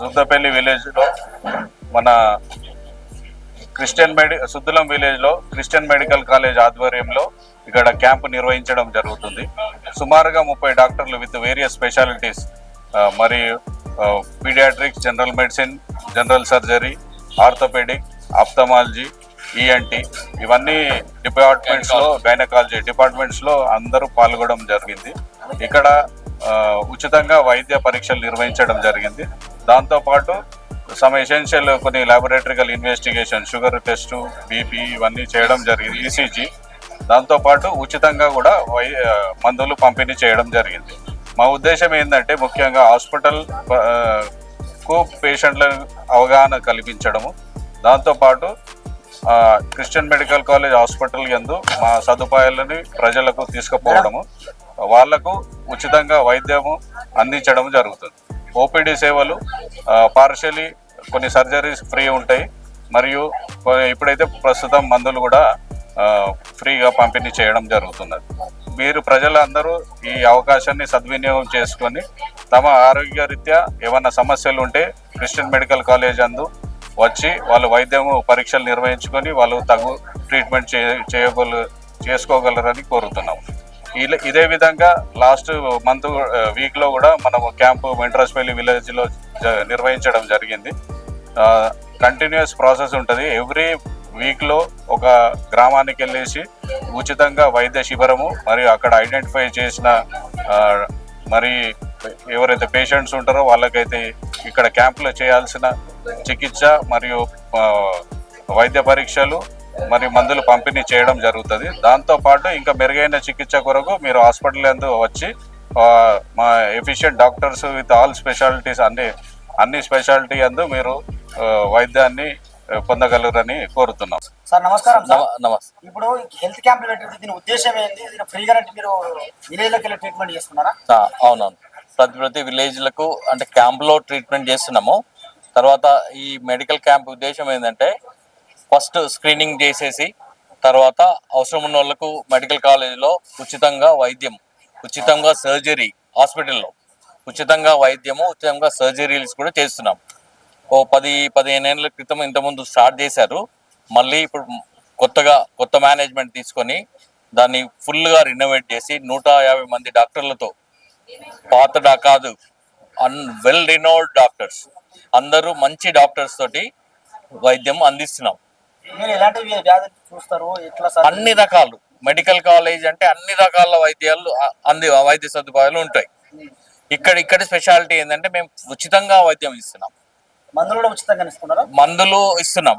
సుద్దపల్లి విలేజ్లో మన క్రిస్టియన్ మెడి సుద్దులం విలేజ్లో క్రిస్టియన్ మెడికల్ కాలేజ్ ఆధ్వర్యంలో ఇక్కడ క్యాంపు నిర్వహించడం జరుగుతుంది. సుమారుగా ముప్పై డాక్టర్లు విత్ వేరియస్ స్పెషాలిటీస్ మరి paediatrics general medicine general surgery orthopaedic ophthalmology ENT ఇవన్నీ డిపార్ట్మెంట్స్లో గైనకాలజీ డిపార్ట్మెంట్స్లో అందరూ పాల్గొనడం జరిగింది. ఇక్కడ ఉచితంగా వైద్య పరీక్షలు నిర్వహించడం జరిగింది. దాంతోపాటు సమ్ ఎసెన్షియల్ కొన్ని laboratorical investigation sugar test BP ఇవన్నీ చేయడం జరిగింది ఈసీజీ దాంతోపాటు ఉచితంగా కూడా వై మందులు పంపిణీ చేయడం జరిగింది. మా ఉద్దేశం ఏంటంటే ముఖ్యంగా హాస్పిటల్కు పేషెంట్ల అవగాహన కల్పించడము. దాంతోపాటు క్రిస్టియన్ మెడికల్ కాలేజ్ హాస్పిటల్ ఎందు మా సదుపాయాలని ప్రజలకు తీసుకుపోవడము. వాళ్ళకు ఉచితంగా వైద్యము అందించడం జరుగుతుంది. ఓపీడీ సేవలు పార్షియలీ కొన్ని సర్జరీస్ ఫ్రీ ఉంటాయి. మరియు ఇప్పుడైతే ప్రస్తుతం మందులు కూడా ఫ్రీగా పంపిణీ చేయడం జరుగుతున్నది. మీరు ప్రజలందరూ ఈ అవకాశాన్ని సద్వినియోగం చేసుకొని తమ ఆరోగ్య రీత్యా ఏమైనా సమస్యలు ఉంటే క్రిస్టియన్ మెడికల్ కాలేజ్ అందు వచ్చి వాళ్ళు వైద్యము పరీక్షలు నిర్వహించుకొని వాళ్ళు తగు ట్రీట్మెంట్ చేయ చేయగల చేసుకోగలరని కోరుతున్నాం ఇదే విధంగా లాస్ట్ మంత్ వీక్లో కూడా మనము క్యాంపు వెంట్రస్పల్లి విలేజ్లో జ- నిర్వహించడం జరిగింది. కంటిన్యూస్ ప్రాసెస్ ఉంటుంది. ఎవ్రీ వీక్లో ఒక గ్రామానికి వెళ్ళేసి ఉచితంగా వైద్య శిబిరము మరియు అక్కడ ఐడెంటిఫై చేసిన మరి ఎవరైతే పేషెంట్స్ ఉంటారో వాళ్ళకైతే ఇక్కడ క్యాంపులో చేయాల్సిన చికిత్స మరియు వైద్య పరీక్షలు మరియు మందులు పంపిణీ చేయడం జరుగుతుంది. దాంతో పాటు ఇంకా మెరుగైన చికిత్స కొరకు మీరు హాస్పిటల్ యందు వచ్చి మా efficient doctors with all specialities అన్ని అన్ని స్పెషాలిటీ అందు మీరు వైద్యాన్ని పొందగలరని కోరుతున్నాం. సార్ నమస్కారం నమస్తే ఇప్పుడు హెల్త్ క్యాంప్ దీని ఉద్దేశం ఏంటి దీని ఫ్రీగా అంటే మీరు విలేజ్లోకి వెళ్ళి ట్రీట్మెంట్ చేస్తున్నారా? అవునవును. ప్రతి ప్రతి విలేజ్లకు అంటే క్యాంప్లో ట్రీట్మెంట్ చేస్తున్నాము. తర్వాత ఈ మెడికల్ క్యాంప్ ఉద్దేశం ఏంటంటే ఫస్ట్ స్క్రీనింగ్ చేసేసి తర్వాత అవసరం ఉన్న వాళ్ళకు మెడికల్ కాలేజీలో ఉచితంగా వైద్యం ఉచితంగా సర్జరీ హాస్పిటల్లో ఉచితంగా వైద్యము ఉచితంగా సర్జరీస్ కూడా చేస్తున్నాం. ఓ పది పదిహేను ఏళ్ళ క్రితం ఇంతకుముందు స్టార్ట్ చేశారు. మళ్ళీ ఇప్పుడు కొత్తగా కొత్త మేనేజ్మెంట్ తీసుకొని దాన్ని ఫుల్గా రినోవేట్ చేసి నూట యాభై మంది డాక్టర్లతో పాత కాదు అన్ వెల్ రినోవ్డ్ డాక్టర్స్. అందరూ మంచి డాక్టర్స్ తోటి వైద్యం అందిస్తున్నాం. మీరు ఎలాంటి చూస్తారు? ఎట్లా సార్? అన్ని రకాలు. మెడికల్ కాలేజ్ అంటే అన్ని రకాల వైద్యాలు అంది వైద్య సదుపాయాలు ఉంటాయి. ఇక్కడ ఇక్కడ స్పెషాలిటీ ఏంటంటే మేము ఉచితంగా వైద్యం ఇస్తున్నాం. మందులు కూడా ఉచితంగా ఇస్తున్నారా? మందులు ఇస్తున్నాం.